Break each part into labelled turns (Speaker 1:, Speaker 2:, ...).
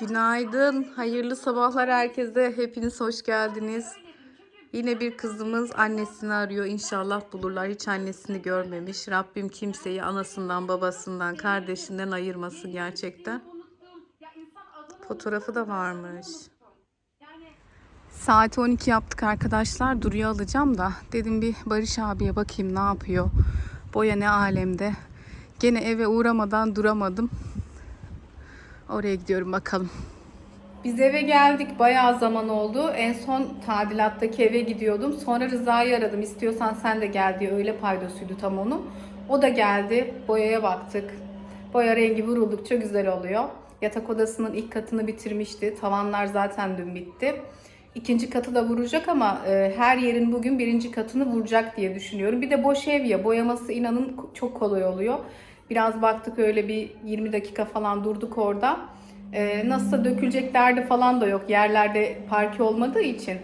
Speaker 1: Günaydın, hayırlı sabahlar herkese. Hepiniz hoş geldiniz. Yine bir kızımız annesini arıyor. İnşallah bulurlar. Hiç annesini görmemiş. Rabbim kimseyi anasından, babasından, kardeşinden ayırmasın gerçekten. Fotoğrafı da varmış. Saat 12 yaptık arkadaşlar. Duruyor alacağım da. Dedim bir Barış abiye bakayım ne yapıyor. Boya ne alemde. Gene eve uğramadan duramadım. Oraya gidiyorum bakalım. Biz eve geldik. Bayağı zaman oldu. En son tadilattaki eve gidiyordum. Sonra Rıza'yı aradım. İstiyorsan sen de gel diye. Öyle paydosuydu tam onun. O da geldi. Boyaya baktık. Boya rengi vuruldukça güzel oluyor. Yatak odasının ilk katını bitirmişti. Tavanlar zaten dün bitti. İkinci katı da vuracak ama e, her yerin bugün birinci katını vuracak diye düşünüyorum. Bir de boş ev ya boyaması inanın çok kolay oluyor. Biraz baktık öyle bir 20 dakika falan durduk orada. E, nasılsa dökülecek derdi falan da yok yerlerde parke olmadığı için.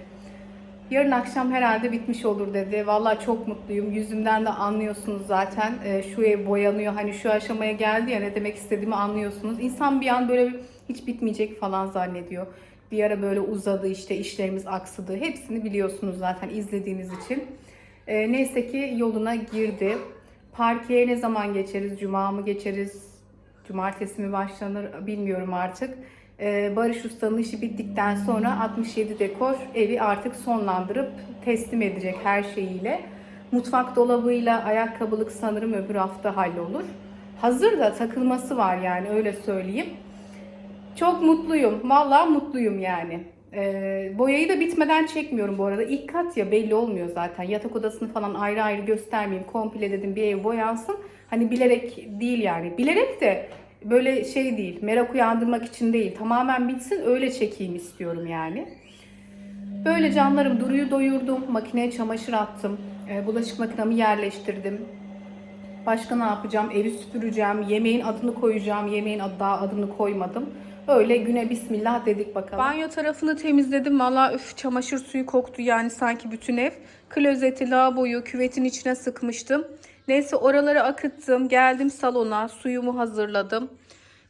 Speaker 1: Yarın akşam herhalde bitmiş olur dedi. Vallahi çok mutluyum. Yüzümden de anlıyorsunuz zaten. E, şu ev boyanıyor. Hani şu aşamaya geldi ya ne demek istediğimi anlıyorsunuz. İnsan bir an böyle hiç bitmeyecek falan zannediyor. Bir ara böyle uzadı işte işlerimiz aksadı. Hepsini biliyorsunuz zaten izlediğiniz için. E, neyse ki yoluna girdi. Parkeye ne zaman geçeriz? Cuma mı geçeriz? Cumartesi mi başlanır bilmiyorum artık. Ee, Barış Usta'nın işi bittikten sonra 67 dekor evi artık sonlandırıp teslim edecek her şeyiyle. Mutfak dolabıyla ayakkabılık sanırım öbür hafta hallolur. Hazır da takılması var yani öyle söyleyeyim. Çok mutluyum. Vallahi mutluyum yani. Ee, boyayı da bitmeden çekmiyorum bu arada. İlk kat ya belli olmuyor zaten. Yatak odasını falan ayrı ayrı göstermeyeyim. Komple dedim bir ev boyansın. Hani bilerek değil yani. Bilerek de böyle şey değil. Merak uyandırmak için değil. Tamamen bitsin öyle çekeyim istiyorum yani. Böyle canlarım duruyu doyurdum. Makineye çamaşır attım. Ee, bulaşık makinamı yerleştirdim. Başka ne yapacağım? Evi süpüreceğim. Yemeğin adını koyacağım. Yemeğin adı, daha adını koymadım. Öyle güne bismillah dedik bakalım. Banyo tarafını temizledim. Valla üf çamaşır suyu koktu yani sanki bütün ev. Klozeti, lavaboyu küvetin içine sıkmıştım. Neyse oraları akıttım. Geldim salona. Suyumu hazırladım.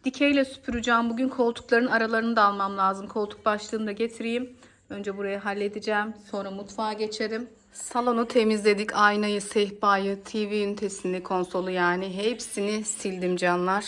Speaker 1: Dikeyle süpüreceğim. Bugün koltukların aralarını da almam lazım. Koltuk başlığını da getireyim. Önce burayı halledeceğim. Sonra mutfağa geçerim. Salonu temizledik. Aynayı, sehpayı, TV ünitesini, konsolu yani hepsini sildim canlar.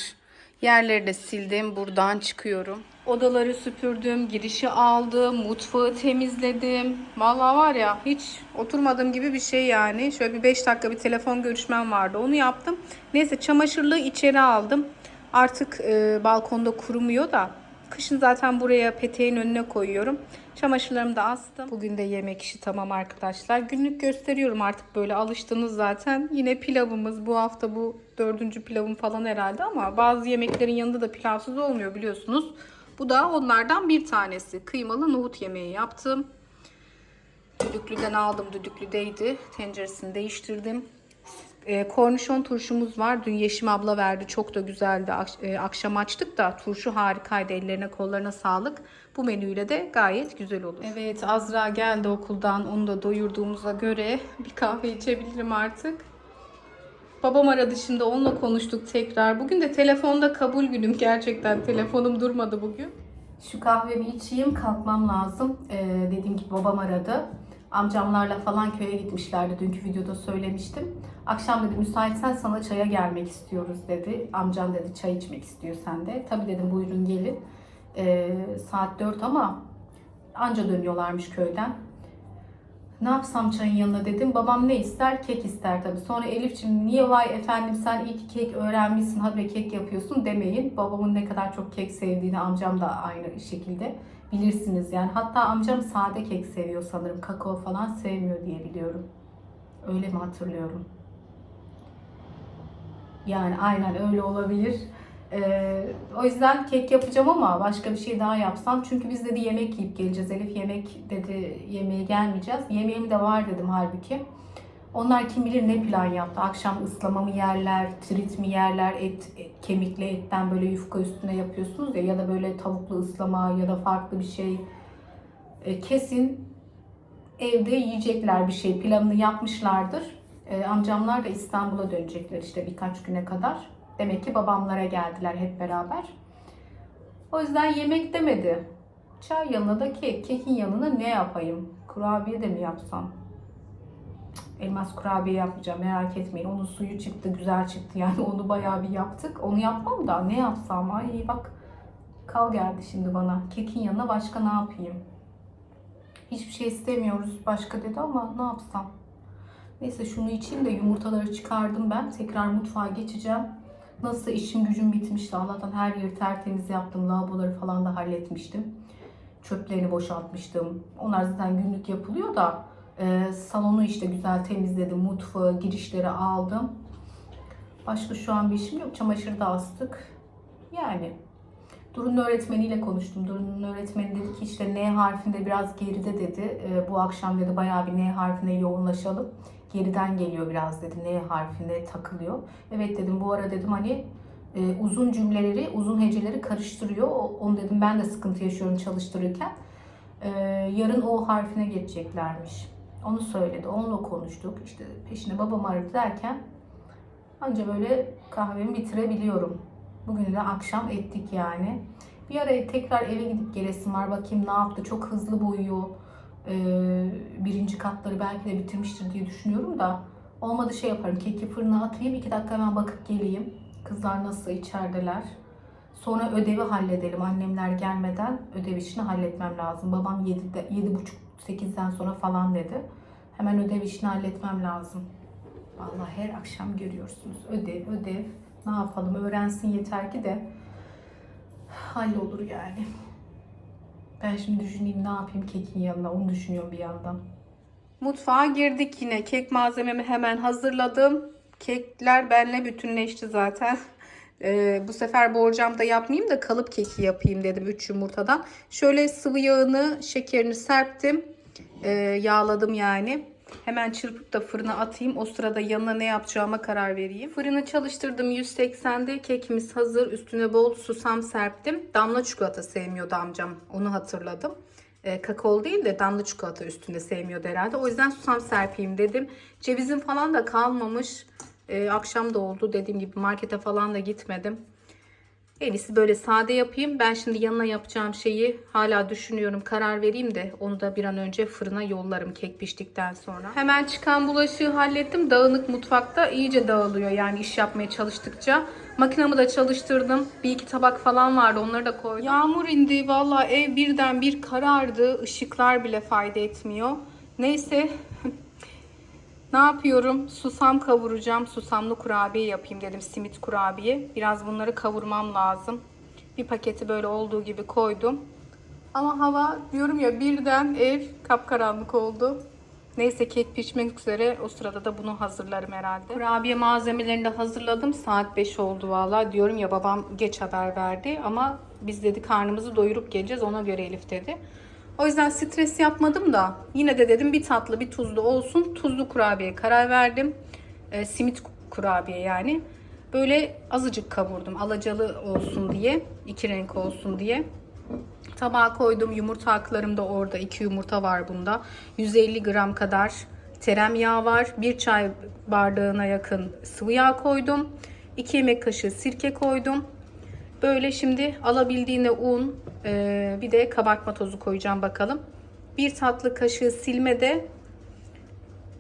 Speaker 1: Yerleri de sildim. Buradan çıkıyorum. Odaları süpürdüm. Girişi aldım. Mutfağı temizledim. Vallahi var ya hiç oturmadığım gibi bir şey yani. Şöyle bir 5 dakika bir telefon görüşmem vardı. Onu yaptım. Neyse çamaşırlığı içeri aldım. Artık e, balkonda kurumuyor da. Kışın zaten buraya peteğin önüne koyuyorum. Çamaşırlarımı da astım. Bugün de yemek işi tamam arkadaşlar. Günlük gösteriyorum artık böyle alıştınız zaten. Yine pilavımız bu hafta bu dördüncü pilavım falan herhalde ama bazı yemeklerin yanında da pilavsız olmuyor biliyorsunuz. Bu da onlardan bir tanesi. Kıymalı nohut yemeği yaptım. Düdüklüden aldım. Düdüklüdeydi. Tenceresini değiştirdim. E, kornişon turşumuz var. Dün Yeşim abla verdi. Çok da güzeldi. Ak- e, akşam açtık da turşu harikaydı. Ellerine kollarına sağlık. Bu menüyle de gayet güzel olur. Evet Azra geldi okuldan. Onu da doyurduğumuza göre bir kahve içebilirim artık. Babam aradı şimdi onunla konuştuk tekrar. Bugün de telefonda kabul günüm gerçekten. Telefonum durmadı bugün. Şu kahvemi içeyim kalkmam lazım. Ee, dediğim gibi babam aradı. Amcamlarla falan köye gitmişlerdi. Dünkü videoda söylemiştim. Akşam dedi müsaitsen sana çaya gelmek istiyoruz dedi. Amcam dedi çay içmek istiyor sen de. Tabii dedim buyurun gelin. Ee, saat 4 ama anca dönüyorlarmış köyden. Ne yapsam çayın yanına dedim. Babam ne ister? Kek ister tabii. Sonra Elif'ciğim niye vay efendim sen ki kek öğrenmişsin habire kek yapıyorsun demeyin. Babamın ne kadar çok kek sevdiğini amcam da aynı şekilde bilirsiniz yani. Hatta amcam sade kek seviyor sanırım. Kakao falan sevmiyor diye biliyorum. Öyle mi hatırlıyorum? Yani aynen öyle olabilir. Ee, o yüzden kek yapacağım ama başka bir şey daha yapsam. Çünkü biz dedi yemek yiyip geleceğiz. Elif yemek dedi yemeğe gelmeyeceğiz. Yemeğim de var dedim halbuki. Onlar kim bilir ne plan yaptı. Akşam ıslama mı yerler, trit mi yerler, et, et kemikli etten böyle yufka üstüne yapıyorsunuz ya ya da böyle tavuklu ıslama ya da farklı bir şey. E, kesin evde yiyecekler bir şey. Planını yapmışlardır. E, amcamlar da İstanbul'a dönecekler işte birkaç güne kadar. Demek ki babamlara geldiler hep beraber. O yüzden yemek demedi. Çay yanına da kek. Kekin yanına ne yapayım? Kurabiye de mi yapsam? Elmas kurabiye yapmayacağım merak etmeyin. Onun suyu çıktı, güzel çıktı. Yani onu bayağı bir yaptık. Onu yapmam da ne yapsam? Ay bak kal geldi şimdi bana. Kekin yanına başka ne yapayım? Hiçbir şey istemiyoruz başka dedi ama ne yapsam? Neyse şunu içeyim de yumurtaları çıkardım ben. Tekrar mutfağa geçeceğim. Nasıl işim gücüm bitmişti. Allah'tan her yeri tertemiz yaptım. Lavaboları falan da halletmiştim. Çöplerini boşaltmıştım. Onlar zaten günlük yapılıyor da e, salonu işte güzel temizledim. Mutfağı, girişleri aldım. Başka şu an bir işim yok. Çamaşırı da astık. Yani Duru'nun öğretmeniyle konuştum. Duru'nun öğretmeni dedi ki işte N harfinde biraz geride dedi. E, bu akşam dedi bayağı bir N harfine yoğunlaşalım. Geriden geliyor biraz dedi. N harfinde takılıyor. Evet dedim bu ara dedim hani e, uzun cümleleri, uzun heceleri karıştırıyor. Onu dedim ben de sıkıntı yaşıyorum çalıştırırken. E, yarın O harfine geçeceklermiş. Onu söyledi. Onunla konuştuk. İşte peşine babam aradı derken anca böyle kahvemi bitirebiliyorum. Bugün de akşam ettik yani. Bir ara tekrar eve gidip gelesim var. Bakayım ne yaptı. Çok hızlı boyuyor. Ee, birinci katları belki de bitirmiştir diye düşünüyorum da. Olmadı şey yaparım. Keki fırına atayım. iki dakika hemen bakıp geleyim. Kızlar nasıl içerideler. Sonra ödevi halledelim. Annemler gelmeden ödev işini halletmem lazım. Babam 7'de, 7.30-8'den sonra falan dedi. Hemen ödev işini halletmem lazım. Vallahi her akşam görüyorsunuz. Ödev, ödev. Ne yapalım? Öğrensin yeter ki de hallolur yani. Ben şimdi düşüneyim ne yapayım kekin yanına. Onu düşünüyorum bir yandan. Mutfağa girdik yine. Kek malzememi hemen hazırladım. Kekler benle bütünleşti zaten. Ee, bu sefer borcam da yapmayayım da kalıp keki yapayım dedim 3 yumurtadan. Şöyle sıvı yağını, şekerini serptim. Ee, yağladım yani. Hemen çırpıp da fırına atayım. O sırada yanına ne yapacağıma karar vereyim. Fırını çalıştırdım 180'de. Kekimiz hazır. Üstüne bol susam serptim. Damla çikolata sevmiyordu amcam. Onu hatırladım. E, kakao değil de damla çikolata üstünde sevmiyordu herhalde. O yüzden susam serpeyim dedim. Cevizim falan da kalmamış. E, akşam da oldu. Dediğim gibi markete falan da gitmedim. En iyisi böyle sade yapayım. Ben şimdi yanına yapacağım şeyi hala düşünüyorum. Karar vereyim de onu da bir an önce fırına yollarım kek piştikten sonra. Hemen çıkan bulaşığı hallettim. Dağınık mutfakta iyice dağılıyor yani iş yapmaya çalıştıkça. Makinamı da çalıştırdım. Bir iki tabak falan vardı onları da koydum. Yağmur indi. Valla ev birden bir karardı. Işıklar bile fayda etmiyor. Neyse ne yapıyorum? Susam kavuracağım. Susamlı kurabiye yapayım dedim. Simit kurabiye. Biraz bunları kavurmam lazım. Bir paketi böyle olduğu gibi koydum. Ama hava diyorum ya birden ev kapkaranlık oldu. Neyse kek pişmek üzere. O sırada da bunu hazırlarım herhalde. Kurabiye malzemelerini de hazırladım. Saat 5 oldu valla. Diyorum ya babam geç haber verdi. Ama biz dedi karnımızı doyurup geleceğiz. Ona göre Elif dedi. O yüzden stres yapmadım da yine de dedim bir tatlı bir tuzlu olsun. Tuzlu kurabiye karar verdim. E, simit kurabiye yani. Böyle azıcık kavurdum alacalı olsun diye. iki renk olsun diye. Tabağa koydum. Yumurta aklarım da orada. iki yumurta var bunda. 150 gram kadar tereyağı var. Bir çay bardağına yakın sıvı yağ koydum. 2 yemek kaşığı sirke koydum. Böyle şimdi alabildiğine un, e, bir de kabartma tozu koyacağım bakalım. Bir tatlı kaşığı silme de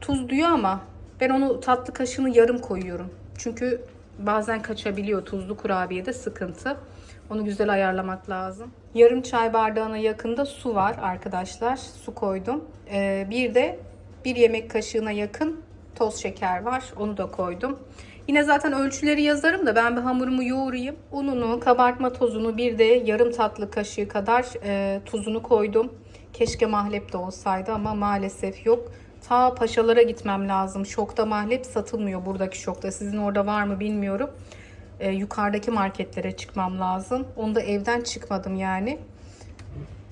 Speaker 1: tuz diyor ama ben onu tatlı kaşığını yarım koyuyorum. Çünkü bazen kaçabiliyor tuzlu kurabiyede sıkıntı. Onu güzel ayarlamak lazım. Yarım çay bardağına yakında su var arkadaşlar. Su koydum. Ee, bir de bir yemek kaşığına yakın toz şeker var. Onu da koydum. Yine zaten ölçüleri yazarım da ben bir hamurumu yoğurayım. Ununu, kabartma tozunu bir de yarım tatlı kaşığı kadar e, tuzunu koydum. Keşke mahlep de olsaydı ama maalesef yok. Ta paşalara gitmem lazım. Şokta mahlep satılmıyor buradaki şokta. Sizin orada var mı bilmiyorum. E, yukarıdaki marketlere çıkmam lazım. Onu da evden çıkmadım yani.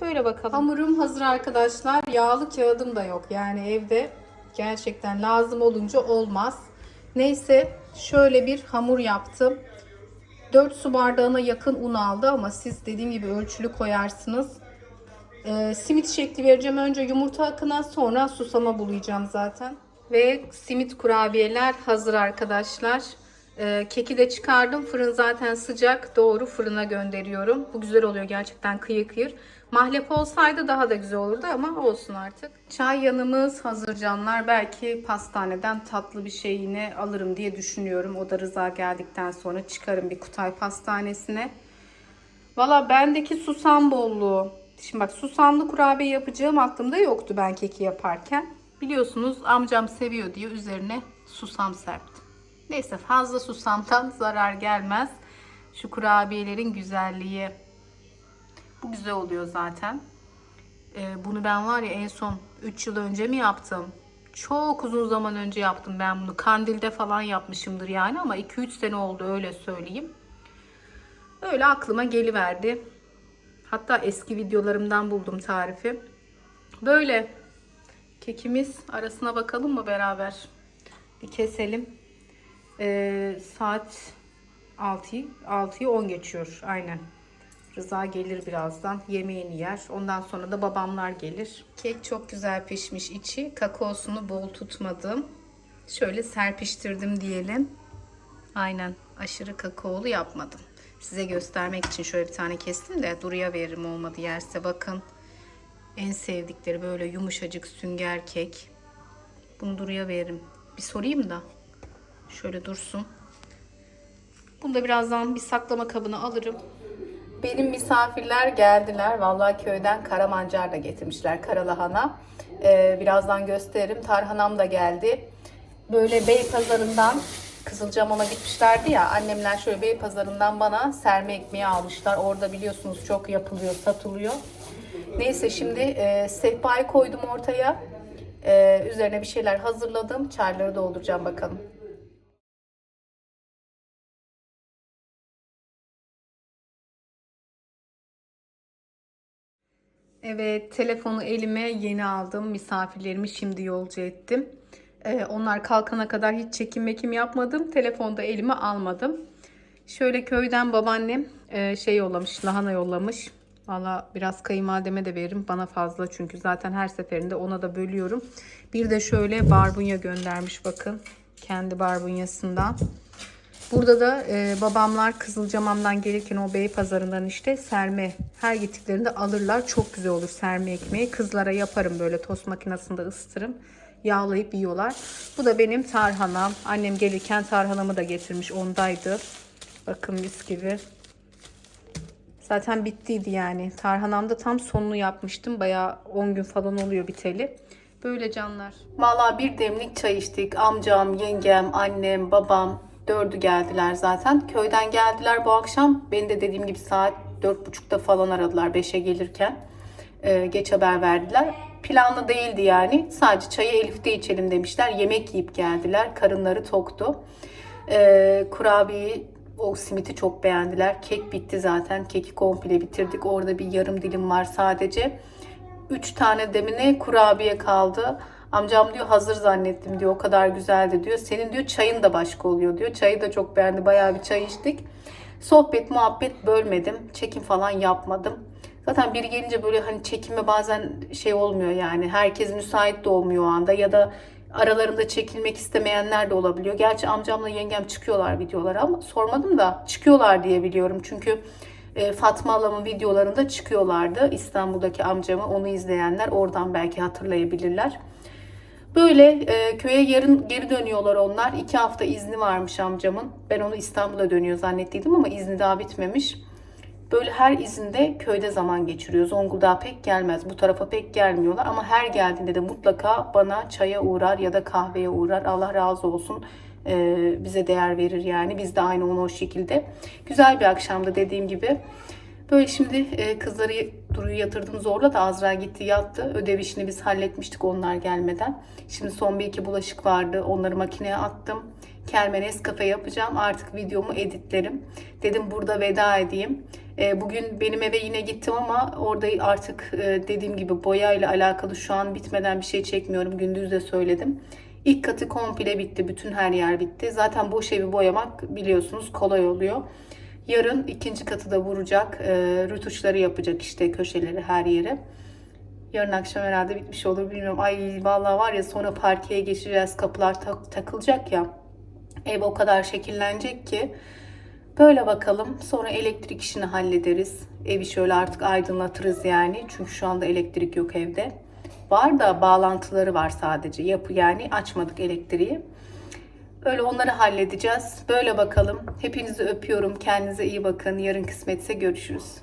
Speaker 1: Böyle bakalım. Hamurum hazır arkadaşlar. Yağlı kağıdım da yok. Yani evde gerçekten lazım olunca olmaz. Neyse şöyle bir hamur yaptım. 4 su bardağına yakın un aldı ama siz dediğim gibi ölçülü koyarsınız. Ee, simit şekli vereceğim. Önce yumurta akına sonra susama bulayacağım zaten. Ve simit kurabiyeler hazır arkadaşlar. Ee, keki de çıkardım. Fırın zaten sıcak. Doğru fırına gönderiyorum. Bu güzel oluyor gerçekten kıyır kıyır. Mahlep olsaydı daha da güzel olurdu ama olsun artık. Çay yanımız hazır canlar. Belki pastaneden tatlı bir şey yine alırım diye düşünüyorum. O da Rıza geldikten sonra çıkarım bir Kutay pastanesine. Valla bendeki susam bolluğu. Şimdi bak susamlı kurabiye yapacağım aklımda yoktu ben keki yaparken. Biliyorsunuz amcam seviyor diye üzerine susam serptim. Neyse fazla susamdan zarar gelmez. Şu kurabiyelerin güzelliği. Bu güzel oluyor zaten. Ee, bunu ben var ya en son 3 yıl önce mi yaptım? Çok uzun zaman önce yaptım ben bunu. Kandilde falan yapmışımdır yani ama 2-3 sene oldu öyle söyleyeyim. Öyle aklıma geliverdi. Hatta eski videolarımdan buldum tarifi. Böyle kekimiz arasına bakalım mı beraber? Bir keselim. Ee, saat 6'yı 6'yı 10 geçiyor aynen. Rıza gelir birazdan. Yemeğini yer. Ondan sonra da babamlar gelir. Kek çok güzel pişmiş içi. Kakaosunu bol tutmadım. Şöyle serpiştirdim diyelim. Aynen aşırı kakaolu yapmadım. Size göstermek için şöyle bir tane kestim de Duru'ya veririm olmadı yerse bakın. En sevdikleri böyle yumuşacık sünger kek. Bunu Duru'ya veririm. Bir sorayım da. Şöyle dursun. Bunu da birazdan bir saklama kabına alırım. Benim misafirler geldiler. Vallahi köyden karamancar da getirmişler. Karalahana. Ee, birazdan gösteririm. Tarhanam da geldi. Böyle Beypazarı'ndan Kızılcamam'a gitmişlerdi ya. Annemler şöyle Beypazarı'ndan bana serme ekmeği almışlar. Orada biliyorsunuz çok yapılıyor, satılıyor. Neyse şimdi e, sehpayı koydum ortaya. E, üzerine bir şeyler hazırladım. Çayları dolduracağım bakalım. Evet, telefonu elime yeni aldım. Misafirlerimi şimdi yolcu ettim. Ee, onlar kalkana kadar hiç çekim mekim yapmadım. Telefonu da elime almadım. Şöyle köyden babaannem e, şey yollamış, lahana yollamış. Valla biraz kayınvalideme de veririm. Bana fazla çünkü zaten her seferinde ona da bölüyorum. Bir de şöyle barbunya göndermiş bakın. Kendi barbunyasından. Burada da e, babamlar Kızılcamam'dan gelirken o bey pazarından işte serme her gittiklerinde alırlar. Çok güzel olur serme ekmeği. Kızlara yaparım böyle tost makinesinde ısıtırım. Yağlayıp yiyorlar. Bu da benim tarhanam. Annem gelirken tarhanamı da getirmiş. Ondaydı. Bakın mis gibi. Zaten bittiydi yani. Tarhanamda tam sonunu yapmıştım. Bayağı 10 gün falan oluyor biteli. Böyle canlar. Valla bir demlik çay içtik. Amcam, yengem, annem, babam dördü geldiler zaten. Köyden geldiler bu akşam. Beni de dediğim gibi saat dört buçukta falan aradılar 5'e gelirken. Ee, geç haber verdiler. Planlı değildi yani. Sadece çayı Elif'te içelim demişler. Yemek yiyip geldiler. Karınları toktu. Ee, kurabiyeyi o simiti çok beğendiler. Kek bitti zaten. Keki komple bitirdik. Orada bir yarım dilim var sadece. 3 tane demine kurabiye kaldı. Amcam diyor hazır zannettim diyor. O kadar güzeldi diyor. Senin diyor çayın da başka oluyor diyor. Çayı da çok beğendi. Bayağı bir çay içtik. Sohbet muhabbet bölmedim. Çekim falan yapmadım. Zaten biri gelince böyle hani çekime bazen şey olmuyor yani. Herkes müsait de olmuyor o anda ya da aralarında çekilmek istemeyenler de olabiliyor. Gerçi amcamla yengem çıkıyorlar videolara ama sormadım da çıkıyorlar diye biliyorum. Çünkü e, Fatma Alam'ın videolarında çıkıyorlardı. İstanbul'daki amcamı onu izleyenler oradan belki hatırlayabilirler. Böyle e, köye yarın geri dönüyorlar onlar. İki hafta izni varmış amcamın. Ben onu İstanbul'a dönüyor zannettiydim ama izni daha bitmemiş. Böyle her izinde köyde zaman geçiriyor. Zonguldak'a pek gelmez. Bu tarafa pek gelmiyorlar. Ama her geldiğinde de mutlaka bana çaya uğrar ya da kahveye uğrar. Allah razı olsun. Ee, bize değer verir yani. Biz de aynı onu o şekilde. Güzel bir akşamdı dediğim gibi. Böyle şimdi e, kızları Duru'yu yatırdım zorla da Azra gitti yattı. Ödev işini biz halletmiştik onlar gelmeden. Şimdi son bir iki bulaşık vardı. Onları makineye attım. Kermenes kafe yapacağım. Artık videomu editlerim. Dedim burada veda edeyim. E, bugün benim eve yine gittim ama orada artık e, dediğim gibi boyayla alakalı şu an bitmeden bir şey çekmiyorum. Gündüz de söyledim. İlk katı komple bitti. Bütün her yer bitti. Zaten boş evi boyamak biliyorsunuz kolay oluyor. Yarın ikinci katı da vuracak. E, rütuşları yapacak işte köşeleri her yere. Yarın akşam herhalde bitmiş olur bilmiyorum. Ay vallahi var ya sonra parkeye geçeceğiz. Kapılar tak- takılacak ya. Ev o kadar şekillenecek ki. Böyle bakalım. Sonra elektrik işini hallederiz. Evi şöyle artık aydınlatırız yani. Çünkü şu anda elektrik yok evde. Var da bağlantıları var sadece. Yapı yani açmadık elektriği. Öyle onları halledeceğiz. Böyle bakalım. Hepinizi öpüyorum. Kendinize iyi bakın. Yarın kısmetse görüşürüz.